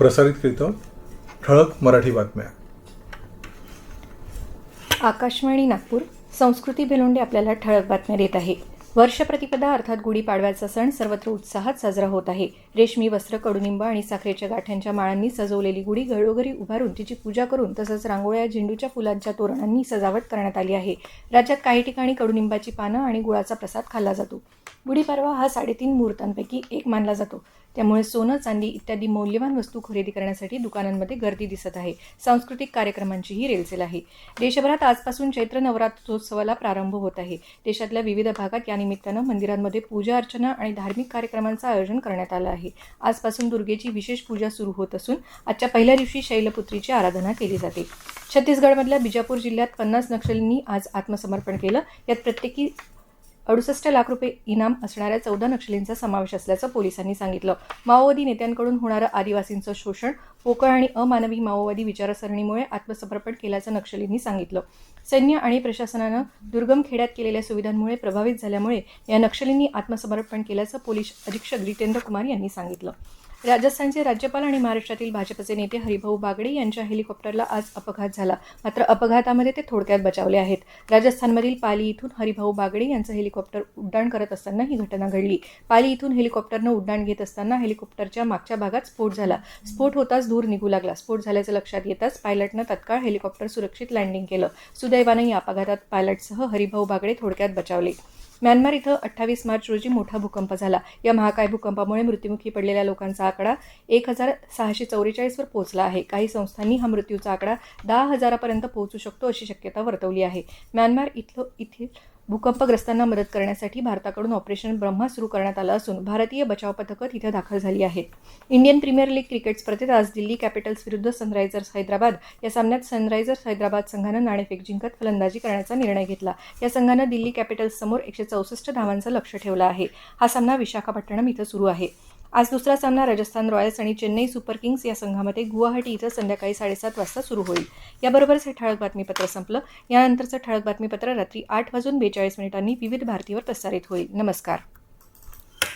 प्रसारित करतो ठळक मराठी बातम्या. आकाशवाणी नागपूर संस्कृती बेलोंडे आपल्याला ठळक बातम्या देत आहे. वर्ष प्रतिपदा अर्थात गुढीपाडव्याचा सण सर्वत्र उत्साहात साजरा होत आहे. रेशमी वस्त्र कडुनिंब आणि साखरेच्या गाठ्यांच्या माळांनी सजवलेली गुढी घरोघरी उभारून तिची पूजा करून तसंच रांगोळ्या झेंडूच्या फुलांच्या तोरणांनी सजावट करण्यात आली आहे. राज्यात काही ठिकाणी कडुनिंबाची पानं आणि गुळाचा प्रसाद खाल्ला जातो. गुढीपाडवा हा साडेतीन मुहूर्तांपैकी एक मानला जातो. त्यामुळे सोनं चांदी इत्यादी मौल्यवान वस्तू खरेदी करण्यासाठी दुकानांमध्ये गर्दी दिसत आहे. सांस्कृतिक कार्यक्रमांचीही रेलसेल आहे. देशभरात आजपासून चैत्र नवरात्रोत्सवाला प्रारंभ होत आहे. देशातल्या विविध भागात या निमित्तानं मंदिरांमध्ये पूजा अर्चना आणि धार्मिक कार्यक्रमांचं आयोजन करण्यात आलं आहे. आजपासून दुर्गेची विशेष पूजा सुरू होत असून आजच्या पहिल्या दिवशी शैलपुत्रीची आराधना केली जाते. छत्तीसगडमधल्या बिजापूर जिल्ह्यात पन्नास नक्षलींनी आज आत्मसमर्पण केलं. यात प्रत्येकी अडुसष्ट लाख रुपये इनाम असणाऱ्या चौदा नक्षलींचा समावेश असल्याचं पोलिसांनी सांगितलं. माओवादी नेत्यांकडून होणारं आदिवासींचं शोषण पोकळ आणि अमानवी माओवादी विचारसरणीमुळे आत्मसमर्पण केल्याचं नक्षलींनी सांगितलं. सैन्य आणि प्रशासनानं दुर्गम खेड्यात केलेल्या सुविधांमुळे प्रभावित झाल्यामुळे या नक्षलींनी आत्मसमर्पण केल्याचं पोलीस अधीक्षक जितेंद्र कुमार यांनी सांगितलं. राजस्थानचे राज्यपाल आणि महाराष्ट्रातील भाजपचे नेते हरिभाऊ बागडे यांच्या हेलिकॉप्टरला आज अपघात झाला. मात्र अपघातामध्ये ते थोडक्यात बचावले आहेत. राजस्थानमधील पाली इथून हरिभाऊ बागडे यांचं हेलिकॉप्टर उड्डाण करत असताना ही घटना घडली. पाली इथून हेलिकॉप्टरनं उड्डाण घेत असताना हेलिकॉप्टरच्या मागच्या भागात स्फोट झाला. स्फोट होताच धूर निघू लागला. स्फोट झाल्याचं लक्षात येताच पायलटनं तत्काळ हेलिकॉप्टर सुरक्षित लँडिंग केलं. सुदैवानं या अपघातात पायलटसह हरिभाऊ बागडे थोडक्यात बचावले. म्यानमार इथं अठ्ठावीस मार्च रोजी मोठा भूकंप झाला. या महाकाय भूकंपामुळे मृत्युमुखी पडलेल्या लोकांचा आकडा एक हजार सहाशे चौवेचाळीसवर पोहोचला आहे. काही संस्थांनी हा मृत्यूचा आकडा दहा हजारापर्यंत पोहोचू शकतो अशी शक्यता वर्तवली आहे. म्यानमार इथलं इथे भूकंपग्रस्तांना मदत करण्यासाठी भारताकडून ऑपरेशन ब्रह्मा सुरू करण्यात आलं असून भारतीय बचाव पथकं तिथं दाखल झाली आहेत. इंडियन प्रीमियर लीग क्रिकेट स्पर्धेत आज दिल्ली कॅपिटल्स विरुद्ध सनरायझर्स हैदराबाद या सामन्यात सनरायझर्स हैदराबाद संघानं नाणेफेक जिंकत फलंदाजी करण्याचा निर्णय घेतला. या संघानं दिल्ली कॅपिटल्स समोर एकशे चौसष्ट धावांचं लक्ष ठेवलं आहे. हा सामना विशाखापट्टणम इथं सुरू आहे. आज दुसरा सामना राजस्थान रॉयल्स आणि चेन्नई सुपर किंग्स या संघामध्ये गुवाहाटी इथं संध्याकाळी साडेसात वाजता सुरू होईल. याबरोबरच हे ठळक बातमीपत्र संपलं. यानंतरचं ठळक बातमीपत्र रात्री आठ वाजून बेचाळीस मिनिटांनी विविध भारतीवर प्रसारित होईल. नमस्कार.